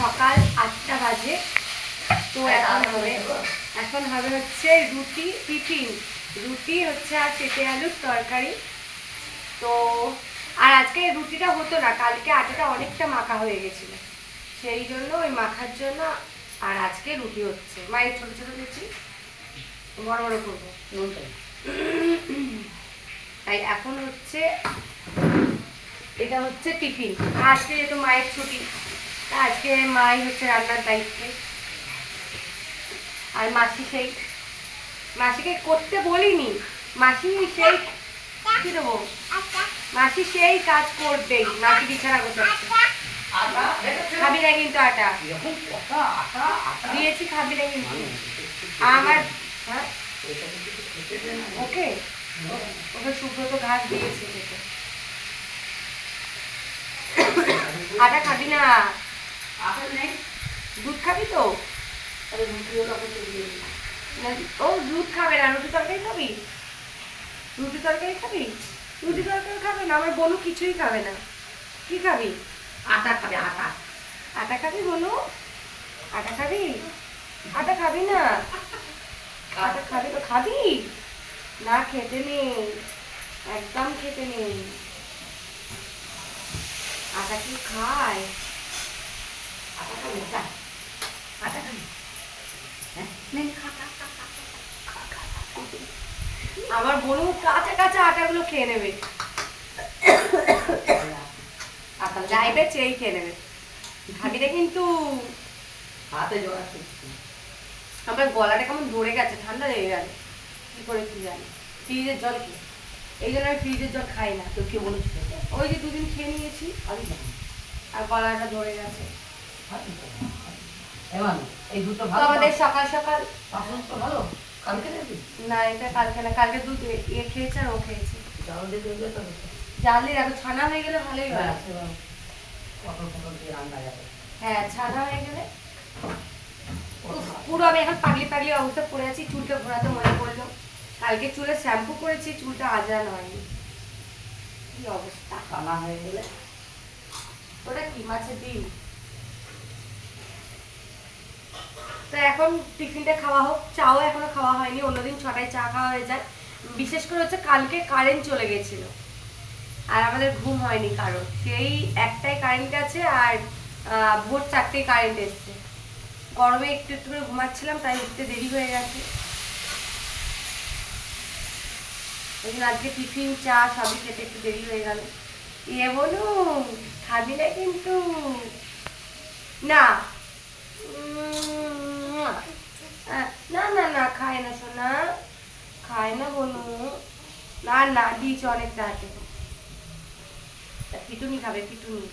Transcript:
সকাল আটটা বাজে। তো এখন হবে এখন হবে হচ্ছে রুটি টিফিন। রুটি হচ্ছে আর পেঁপে আলুর তরকারি। তো আর আজকে রুটিটা হতো না কালকে আটাটা অনেকটা মাখা হয়ে গেছিল। সেই জন্য ওই মাখার জন্য আর আজকে রুটি হচ্ছে। মায়ের ছোটো ছোটো লুচি বড় বড় করব। তাই এখন হচ্ছে এটা হচ্ছে টিফিন। আজকে যেহেতু মায়ের ছুটি আজকে মাই হচ্ছে রান্নার দায়িত্বে। আর মাসি সেই মাসিকে করতে বলিনি। মাসি সেই কি দেবো? মাসি সেই কাজ করবেই মাসি বিছানা গোছাচ্ছে। খাবি না কিন্তু আটা। দিয়েছি খাবি না কিন্তু। আমার হ্যাঁ? ওকে? ওকে সুব্রত ঘাস দিয়েছে আটা খাবি না। দুধ খাবি তো? না, ও দুধ খাবে না রুটি তরকারি খাবি? রুটি তরকারি খাবি? রুটি তরকারি খাবে না আমার বনু কিছুই খাবে না। কি খাবি? আটা খাবে আটা। আটা খাবি বনু? আটা খাবি? আটা খাবি না? আটা খাবি তো খাবি? না খেতে নেই। একদম খেতে নেই। আটা কি খায়? আমার বনু কাঁচা কাঁচা আটাগুলো খেয়ে নেবে। আটা লাইভে চেয়েই খেয়ে নেবে। ভাবিটা কিন্তু হাতে আছে আমার গলাটা কেমন ধরে গেছে ঠান্ডা লেগে গেল কি করে কি জানি। ফ্রিজের জল কি? এই জন্য আমি ফ্রিজের জল খাই না। তো কে বলেছিল ওই যে দুদিন খেয়ে নিয়েছি। আমি আর গলাটা ধরে গেছে। এই দুটো ভালো আমাদের সকাল সকাল পাঁচজন তো ভালো কালকে দেখবি না এটা কালকে না কালকে দুধ খেয়েছে আর ও খেয়েছে। জল দিয়ে দেখবে তো জাল রাখো ছানা হয়ে গেলে ভালোই হয়। হ্যাঁ, পটল পটল দিয়ে রান্না যাবে হ্যাঁ ছানা হয়ে গেলে পুরো আমি এখন পাগলি পাগলি অবস্থা পড়ে আছি চুলটা ঘোরাতে মনে পড়ল। কালকে চুলে শ্যাম্পু করেছি চুলটা আজরান হয়নি কি অবস্থা? কানা হয়ে গেলে? ওটা কি মাছের ডিম? তো এখন টিফিনটা খাওয়া হোক, চাও এখনও খাওয়া হয়নি, অন্যদিন ছটায় চা খাওয়া হয়ে যায়। বিশেষ করে হচ্ছে কালকে কারেন্ট চলে গেছিল। আর আমাদের ঘুম হয়নি কারণ সেই একটাই কারেন্ট আছে আর ভোর চারটেই কারেন্ট এসছে। গরমে একটু একটু করে ঘুমাচ্ছিলাম, তাই উঠতে দেরি হয়ে গেছে। ওই আজকে টিফিন, চা সবই খেতে একটু দেরি হয়ে গেল। ইয়ে বলুন, খাবি না কিন্তু? না উম, আহ, না না না খায় না সোনা খায় না বনু না না দিয়েছে অনেক রাতে পিটুনি খাবে পিটুনি।